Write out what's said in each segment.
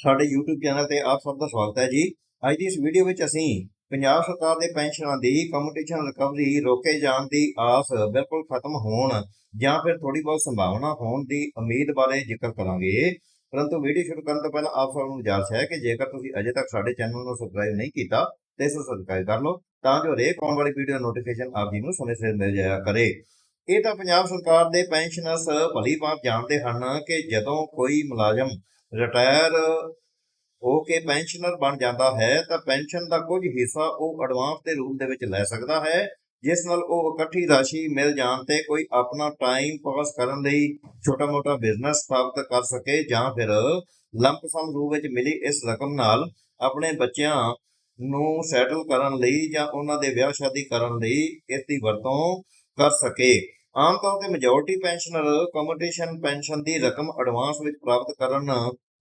ਸਾਡੇ YouTube channel ਤੇ ਆਪ ਸਭ ਦਾ ਸਵਾਗਤ ਹੈ ਜੀ। ਅੱਜ ਦੀ ਇਸ ਵੀਡੀਓ ਵਿੱਚ ਅਸੀਂ ਪੰਜਾਬ ਸਰਕਾਰ ਦੇ ਪੈਨਸ਼ਨਾਂ ਦੀ ਕੰਪੀਟੀਸ਼ਨ ਰਿਕਵਰੀ ਰੋਕੇ ਜਾਣ ਦੀ ਆਸ ਬਿਲਕੁਲ ਖਤਮ ਹੋਣ ਜਾਂ ਫਿਰ ਥੋੜੀ ਬਹੁਤ ਸੰਭਾਵਨਾ ਹੋਣ ਦੀ ਉਮੀਦ ਬਾਰੇ ਜ਼ਿਕਰ ਕਰਾਂਗੇ। ਪਰੰਤੂ ਵੀਡੀਓ ਸ਼ੁਰੂ ਕਰਨ ਤੋਂ ਪਹਿਲਾਂ ਆਪ ਸਭ ਨੂੰ ਗੁਜ਼ਾਰਿਸ਼ ਹੈ ਕਿ ਜੇਕਰ ਤੁਸੀਂ ਅਜੇ ਤੱਕ ਸਾਡੇ ਚੈਨਲ ਨੂੰ ਸਬਸਕ੍ਰਾਈਬ ਨਹੀਂ ਕੀਤਾ, ਤੇ ਇਸ ਨੂੰ ਸਬਸਕ੍ਰਾਈਬ ਕਰ ਲਓ ਤਾਂ ਜੋ ਹਰੇਕ ਆਉਣ ਵਾਲੀ ਵੀਡੀਓ ਦਾ ਨੋਟੀਫਿਕੇਸ਼ਨ ਆਪ ਜੀ ਨੂੰ ਸਮੇਂ ਸਿਰ ਮਿਲ ਜਾਇਆ ਕਰੇ। ਇਹ ਤਾਂ ਪੰਜਾਬ ਸਰਕਾਰ ਦੇ ਪੈਨਸ਼ਨਰਸ ਭਲੀ ਭਾਂਤ ਜਾਣਦੇ ਹਨ ਕਿ ਜਦੋਂ ਕੋਈ ਮੁਲਾਜ਼ਮ ਰਿਟਾਇਰ ਹੋ ਕੇ ਪੈਨਸ਼ਨਰ ਬਣ ਜਾਂਦਾ ਹੈ, ਤਾਂ ਪੈਨਸ਼ਨ ਦਾ ਕੁਝ ਹਿੱਸਾ ਉਹ ਐਡਵਾਂਸ ਦੇ ਰੂਪ ਦੇ ਵਿੱਚ ਲੈ ਸਕਦਾ ਹੈ, ਜਿਸ ਨਾਲ ਉਹ ਇਕੱਠੀ ਰਾਸ਼ੀ ਮਿਲ ਜਾਣ ਤੇ ਕੋਈ ਆਪਣਾ ਟਾਈਮ ਪਾਸ ਕਰਨ ਲਈ ਛੋਟਾ-ਮੋਟਾ ਬਿਜ਼ਨਸ ਸਥਾਪਿਤ ਕਰ ਸਕੇ ਜਾਂ ਫਿਰ ਲੰਪ ਸਮ ਰੂਪ ਵਿੱਚ ਮਿਲੀ ਇਸ ਰਕਮ ਨਾਲ ਆਪਣੇ ਬੱਚਿਆਂ ਨੂੰ ਸੈਟਲ ਕਰਨ ਲਈ ਜਾਂ ਉਹਨਾਂ ਦੇ ਵਿਆਹ ਸ਼ਾਦੀ ਕਰਨ ਲਈ ਇਸ ਦੀ ਵਰਤੋਂ ਕਰ ਸਕੇ। ਆਮ ਤੌਰ ਤੇ ਮੈਜੋਰਟੀ ਪੈਨਸ਼ਨਰ ਕੰਪੀਟੀਸ਼ਨ ਪੈਨਸ਼ਨ ਦੀ ਰਕਮ ਐਡਵਾਂਸ ਵਿੱਚ ਪ੍ਰਾਪਤ ਕਰਨ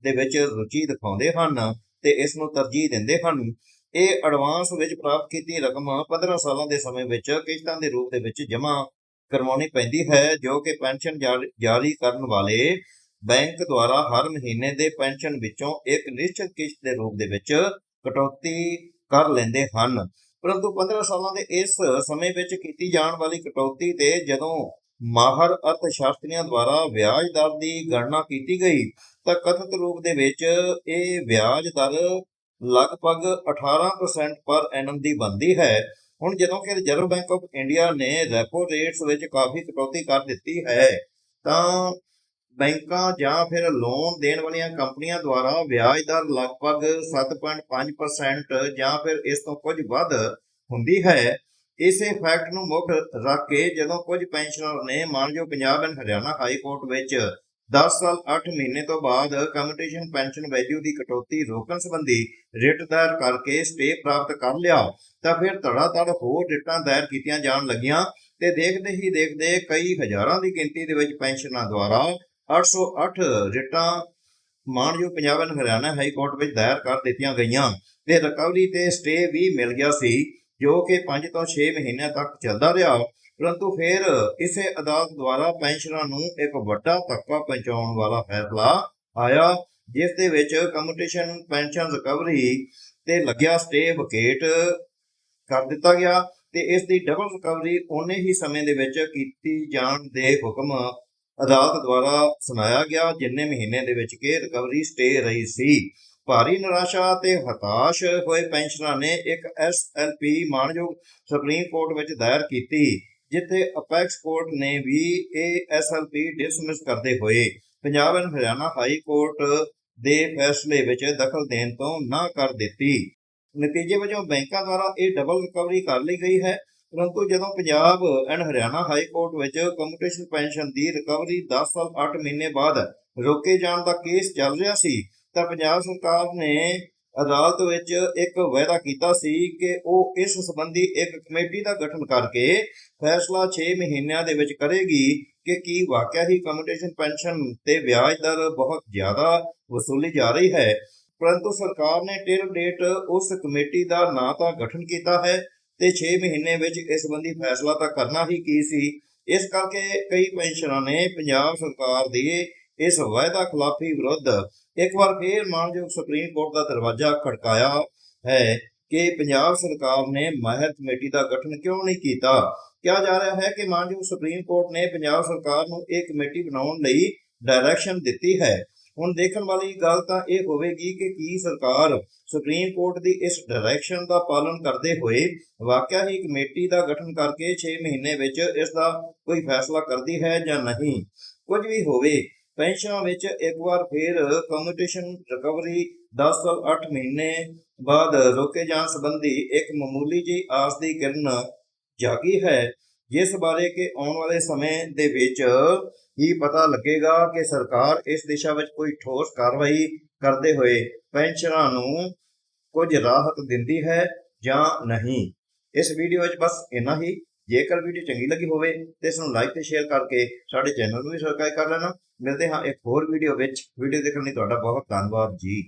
ਦੇ ਵਿੱਚ ਰੁਚੀ ਦਿਖਾਉਂਦੇ ਹਨ ਤੇ ਇਸ ਨੂੰ ਤਰਜੀਹ ਦਿੰਦੇ ਹਨ। ਇਹ ਐਡਵਾਂਸ ਵਿੱਚ ਪ੍ਰਾਪਤ ਕੀਤੀ ਰਕਮ 15 ਸਾਲਾਂ ਦੇ ਸਮੇਂ ਵਿੱਚ ਕਿਸ਼ਤਾਂ ਦੇ ਰੂਪ ਦੇ ਵਿੱਚ ਜਮ੍ਹਾਂ ਕਰਵਾਉਣੀ ਪੈਂਦੀ ਹੈ, ਜੋ ਕਿ ਪੈਨਸ਼ਨ ਜਾਰੀ- ਜਾਰੀ ਕਰਨ ਵਾਲੇ ਬੈਂਕ ਦੁਆਰਾ ਹਰ ਮਹੀਨੇ ਦੇ ਪੈਨਸ਼ਨ ਵਿੱਚੋਂ ਇੱਕ ਨਿਸ਼ਚਿਤ ਕਿਸ਼ਤ ਦੇ ਰੂਪ ਦੇ ਵਿੱਚ ਕਟੌਤੀ ਕਰ ਲੈਂਦੇ ਹਨ। ਪਰੰਤੂ 15 ਸਾਲਾਂ ਦੇ ਇਸ ਸਮੇਂ ਵਿੱਚ ਕੀਤੀ ਜਾਣ ਵਾਲੀ ਕਟੌਤੀ ਤੇ ਜਦੋਂ ਮਾਹਰ ਅਰਥ ਸ਼ਾਸਤਰੀਆਂ ਦੁਆਰਾ ਵਿਆਜ ਦਰ ਦੀ ਗਣਨਾ ਕੀਤੀ ਗਈ, ਤਾਂ ਕਥਿਤ ਰੂਪ ਦੇ ਵਿੱਚ ਇਹ ਵਿਆਜ ਦਰ ਲਗਭਗ 18% ਪਰ ਐਨਮ ਦੀ ਬਣਦੀ ਹੈ। ਹੁਣ ਜਦੋਂ ਕਿ ਰਿਜ਼ਰਵ ਬੈਂਕ ਆਫ ਇੰਡੀਆ ਨੇ ਰੈਪੋ ਰੇਟਸ ਵਿੱਚ ਕਾਫੀ ਕਟੌਤੀ ਕਰ ਦਿੱਤੀ ਹੈ, ਤਾਂ ਬੈਂਕਾਂ ਜਾਂ ਫਿਰ ਲੋਨ ਦੇਣ ਵਾਲੀਆਂ ਕੰਪਨੀਆਂ ਦੁਆਰਾ ਵਿਆਜ ਦਰ ਲਗਭਗ 7.5% ਜਾਂ ਫਿਰ ਇਸ ਤੋਂ ਕੁਝ ਵੱਧ ਹੁੰਦੀ ਹੈ। ਇਸੇ ਫੈਕਟ ਨੂੰ ਮੁੱਖ ਰੱਖ ਕੇ ਜਦੋਂ ਕੁਝ ਪੈਨਸ਼ਨਰ ਨੇ ਮਾਨਯੋਗ Punjab and Haryana high court ਵਿੱਚ 10 ਸਾਲ 8 ਮਹੀਨੇ ਤੋਂ ਬਾਅਦ ਕੰਪੀਟੀਸ਼ਨ ਪੈਨਸ਼ਨ ਵੈਲਿਊ ਦੀ ਕਟੌਤੀ ਰੋਕਣ ਸੰਬੰਧੀ ਰਿਟ ਦਾਇਰ ਕਰਕੇ ਸਟੇ ਪ੍ਰਾਪਤ ਕਰ ਲਿਆ, ਤਾਂ ਫਿਰ ਧੜਾਧੜ ਹੋਰ ਰਿਟਾਂ ਦਾਇਰ ਕੀਤੀਆਂ ਜਾਣ ਲੱਗੀਆਂ ਤੇ ਦੇਖਦੇ ਹੀ ਦੇਖਦੇ ਕਈ ਹਜ਼ਾਰਾਂ ਦੀ ਗਿਣਤੀ ਦੇ ਵਿੱਚ ਪੈਨਸ਼ਨਾਂ ਦੁਆਰਾ 808 ਰਿਟਾਂ ਮਾਨਯੋਗ Punjab and Haryana high court ਵਿੱਚ ਦਾਇਰ ਕਰ ਦਿੱਤੀਆਂ ਗਈਆਂ। ਤੇ ਰਿਕਵਰੀ ਤੇ ਸਟੇ ਵੀ ਮਿਲ ਗਿਆ ਸੀ, ਜੋ ਕਿ 5 ਤੋਂ 6 ਮਹੀਨਿਆਂ ਤੱਕ ਚੱਲਦਾ ਰਿਹਾ। ਪਰੰਤੂ ਫਿਰ ਇਸੇ ਅਦਾਲਤ ਦੁਆਰਾ ਪੈਨਸ਼ਨਰਾਂ ਨੂੰ ਇੱਕ ਵੱਡਾ ਧੱਕਾ ਪਹੁੰਚਾਉਣ ਵਾਲਾ ਫੈਸਲਾ ਆਇਆ, ਜਿਸ ਦੇ ਵਿੱਚ ਕੰਪੀਟੀਸ਼ਨ ਪੈਨਸ਼ਨ ਰਿਕਵਰੀ ਤੇ ਲੱਗਿਆ ਸਟੇ ਵਕੇਟ ਕਰ ਦਿੱਤਾ ਗਿਆ ਤੇ ਇਸ ਦੀ ਡਬਲ ਰਿਕਵਰੀ ਉਹਨੇ ਹੀ ਸਮੇਂ ਦੇ ਵਿੱਚ ਕੀਤੀ ਜਾਣ ਦੇ ਹੁਕਮ ਅਦਾਲਤ ਦੁਆਰਾ ਸੁਣਾਇਆ ਗਿਆ ਜਿੰਨੇ ਮਹੀਨੇ ਦੇ ਵਿੱਚ ਕਿ ਰਿਕਵਰੀ ਸਟੇ ਰਹੀ ਸੀ। ਭਾਰੀ ਨਿਰਾਸ਼ਾ ਤੇ ਹਤਾਸ਼ ਹੋਏ ਪੈਨਸ਼ਨਰਾਂ ਨੇ ਇੱਕ ਐਸਐਲਪੀ ਮਾਨਯੋਗ ਸੁਪਰੀਮ ਕੋਰਟ ਵਿੱਚ ਦਾਇਰ ਕੀਤੀ, ਜਿੱਥੇ ਅਪੈਕਸ ਕੋਰਟ ਨੇ ਵੀ ਇਹ ਐਸਐਲਪੀ ਡਿਸਮਿਸ ਕਰਦੇ ਹੋਏ Punjab and Haryana high court ਦੇ ਫੈਸਲੇ ਵਿੱਚ ਦਖਲ ਦੇਣ ਤੋਂ ਨਾ ਕਰ ਦਿੱਤੀ। ਨਤੀਜੇ ਵਜੋਂ ਬੈਂਕਾਂ ਦੁਆਰਾ ਇਹ ਡਬਲ ਰਿਕਵਰੀ ਕਰ ਲਈ ਗਈ ਹੈ। ਪਰੰਤੂ ਜਦੋਂ Punjab and Haryana high court ਵਿੱਚ ਕੰਪੀਟੀਸ਼ਨ ਪੈਨਸ਼ਨ ਦੀ ਰਿਕਵਰੀ 10 ਸਾਲ 8 ਮਹੀਨੇ ਬਾਅਦ ਰੋਕੇ ਜਾਣ ਦਾ ਕੇਸ ਚੱਲ ਰਿਹਾ ਸੀ, ਤਾਂ ਪੰਜਾਬ ਸਰਕਾਰ ਨੇ ਅਦਾਲਤ ਵਿੱਚ ਇੱਕ ਵਾਅਦਾ ਕੀਤਾ ਸੀ ਕਿ ਉਹ ਇਸ ਸੰਬੰਧੀ ਇੱਕ ਕਮੇਟੀ ਦਾ ਗਠਨ ਕਰਕੇ ਫੈਸਲਾ 6 ਮਹੀਨਿਆਂ ਦੇ ਵਿੱਚ ਕਰੇਗੀ ਕਿ ਕੀ ਵਾਕਿਆ ਹੀ ਕੰਪੀਟੀਸ਼ਨ ਪੈਨਸ਼ਨ ਤੇ ਵਿਆਜ ਦਰ ਬਹੁਤ ਜ਼ਿਆਦਾ ਵਸੂਲੀ ਜਾ ਰਹੀ ਹੈ। ਪਰੰਤੂ ਸਰਕਾਰ ਨੇ ਟਿਲ ਡੇਟ ਉਸ ਕਮੇਟੀ ਦਾ ਨਾ ਤਾਂ ਗਠਨ ਕੀਤਾ ਹੈ ਤੇ 6 ਮਹੀਨੇ ਵਿੱਚ ਇਸ ਸੰਬੰਧੀ ਫੈਸਲਾ ਤਾਂ ਕਰਨਾ ਹੀ ਕੀ ਸੀ? ਇਸ ਕਰਕੇ ਕਈ ਪੈਨਸ਼ਨਰਾਂ ਨੇ ਪੰਜਾਬ ਸਰਕਾਰ ਦੇ ਇਸ ਵਾਅਦਾ ਖਿਲਾਫੀ ਵਿਰੁੱਧ ਇੱਕ ਵਾਰ ਫੇਰ ਮਾਨਯੋਗ ਸੁਪਰੀਮ ਕੋਰਟ ਦਾ ਦਰਵਾਜ਼ਾ ਖੜਕਾਇਆ ਹੈ ਕਿ ਪੰਜਾਬ ਸਰਕਾਰ ਨੇ ਮਾਹਿਰ ਕਮੇਟੀ ਦਾ ਗਠਨ ਕਿਉਂ ਨਹੀਂ ਕੀਤਾ? ਕਿਹਾ ਜਾ ਰਿਹਾ ਹੈ ਕਿ ਮਾਨਯੋਗ ਸੁਪਰੀਮ ਕੋਰਟ ਨੇ ਪੰਜਾਬ ਸਰਕਾਰ ਨੂੰ ਇਹ ਕਮੇਟੀ ਬਣਾਉਣ ਲਈ ਡਾਇਰੈਕਸ਼ਨ ਦਿੱਤੀ ਹੈ। ਹੁਣ ਦੇਖਣ ਵਾਲੀ ਗੱਲ ਤਾਂ ਇਹ ਹੋਵੇਗੀ ਕਿ ਕੀ ਸਰਕਾਰ ਸੁਪਰੀਮ ਕੋਰਟ ਦੀ ਇਸ ਡਾਇਰੈਕਸ਼ਨ ਦਾ ਪਾਲਨ ਕਰਦੇ ਹੋਏ ਵਾਕਿਆ ਹੀ ਕਮੇਟੀ ਦਾ ਗਠਨ ਕਰਕੇ 6 ਮਹੀਨੇ ਵਿੱਚ ਇਸ ਦਾ ਕੋਈ ਫੈਸਲਾ ਕਰਦੀ ਹੈ ਜਾਂ ਨਹੀਂ। ਕੁਝ ਵੀ ਹੋਵੇ, ਪੈਨਸ਼ਨਾਂ ਵਿੱਚ ਇੱਕ ਵਾਰ ਫੇਰ ਕੰਪੀਟੀਸ਼ਨ ਰਿਕਵਰੀ 10 ਸਾਲ 8 ਮਹੀਨੇ ਬਾਅਦ ਰੋਕੇ ਜਾਣ ਸੰਬੰਧੀ ਇੱਕ ਮਾਮੂਲੀ ਜਿਹੀ ਆਸ ਦੀ ਕਿਰਨ ਜਾਗੀ ਹੈ। ਜਿਸ ਬਾਰੇ ਕਿ ਆਉਣ ਵਾਲੇ ਸਮੇਂ ਦੇ ਵਿੱਚ ਹੀ ਪਤਾ ਲੱਗੇਗਾ ਕਿ ਸਰਕਾਰ ਇਸ ਦਿਸ਼ਾ ਵਿੱਚ ਕੋਈ ਠੋਸ ਕਾਰਵਾਈ ਕਰਦੇ ਹੋਏ ਪੈਨਸ਼ਨਰਾਂ ਨੂੰ ਕੁਝ ਰਾਹਤ ਦਿੰਦੀ ਹੈ ਜਾਂ ਨਹੀਂ। ਇਸ ਵੀਡੀਓ ਵਿੱਚ ਬਸ ਇੰਨਾ ਹੀ। ਜੇਕਰ ਵੀਡੀਓ ਚੰਗੀ ਲੱਗੀ ਹੋਵੇ ਤੇ ਇਸ ਨੂੰ ਲਾਈਕ ਤੇ ਸ਼ੇਅਰ ਕਰਕੇ ਸਾਡੇ ਚੈਨਲ ਨੂੰ ਵੀ ਸਬਸਕ੍ਰਾਈਬ ਕਰ ਲੈਣਾ। ਮਿਲਦੇ ਹਾਂ ਇੱਕ ਹੋਰ ਵੀਡੀਓ ਵਿੱਚ। ਵੀਡੀਓ ਦੇਖਣ ਲਈ ਤੁਹਾਡਾ ਬਹੁਤ ਧੰਨਵਾਦ ਜੀ।